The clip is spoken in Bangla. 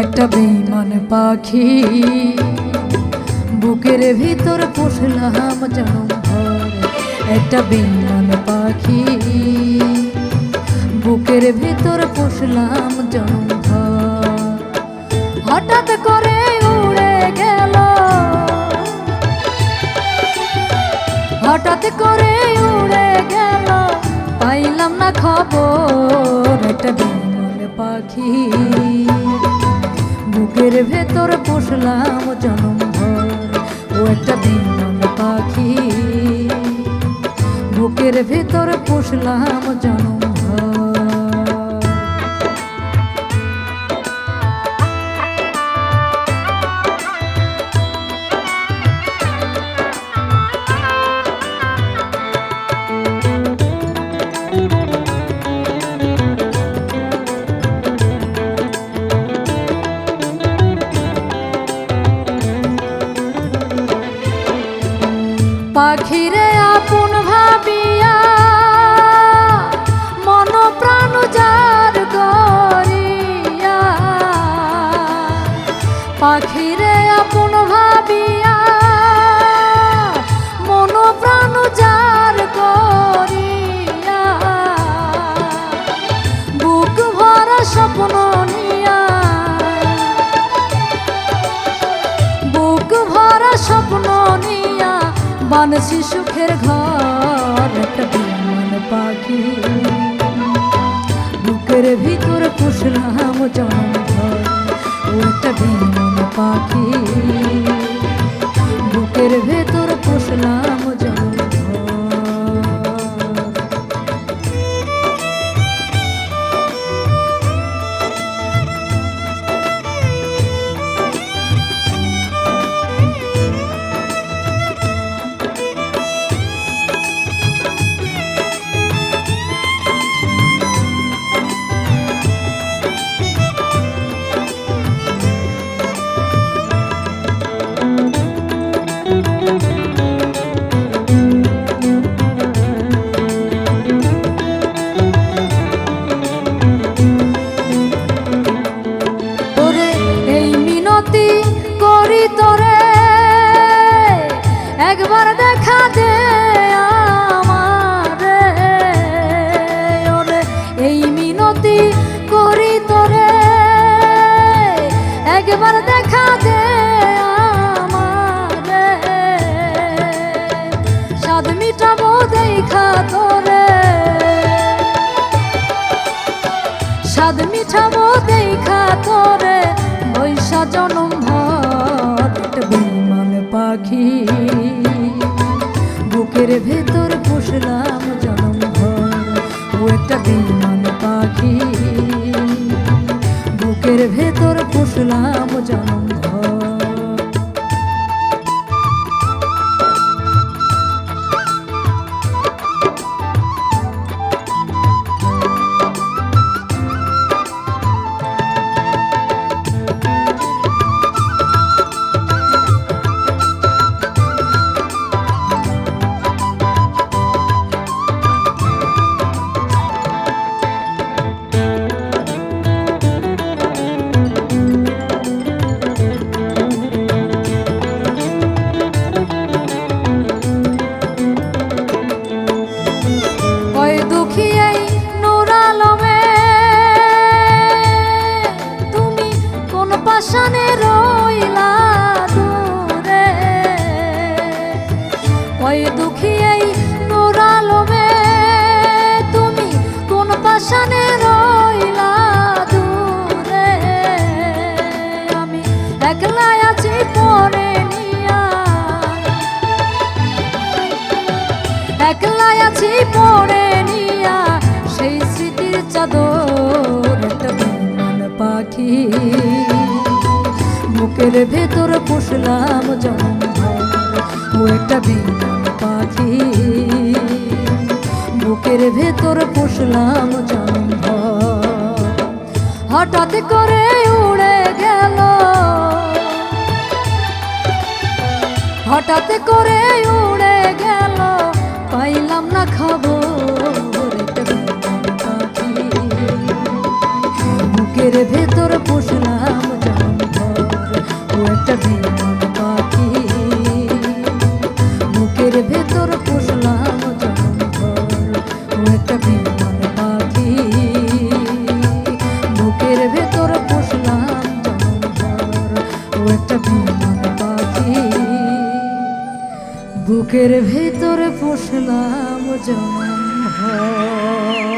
একটা বেইমান পাখি। বুকের ভিতর পুষলাম জনম ভর। একটা বেইমান পাখি। বুকের ভিতর পুষলাম জনম হঠাৎ করে উড়ে গেল। হঠাৎ করে উড়ে গেল। পাইলাম না খবর, একটা বিমল পাখি। বুকের ভেতর পুষলাম জনম ও একটা বিমান পাখি। বুকের ভেতর পুষলাম জনম পাখিরে আপন ভাবিয়া মন প্রাণ যার করিয়া। পাখিরে আপন ভাবিয়া মন প্রাণ যার করিয়া। বুক ভরা স্বপ্ন বানসি সুখের ঘর, একটা বিমান পাখি। বুকের ভিতর পুষলাম জন্ম ও একটা বিমান পাখি। বুকের ভেতর পুষলাম একবার দেখা দে আমারে। ওরে, এই মিনতি করি তোরে। একবার দেখা দে আমারে। স্বাদ মিটাবো দেখা তোরে। স্বাদ মিঠাবো দেখা তোরে। বৈশা পাখি। বুকের ভেতর পুষলাম জনম ও একটা বিমান পাখি। বুকের ভেতর পুষলাম জনম ও পাখি বুকের ভেতর পুষলাম জনম। হঠাৎ করে উড়ে গেল হঠাৎ করে উড়ে বুকের ভেতরে পুষলাম জন্ম ভর।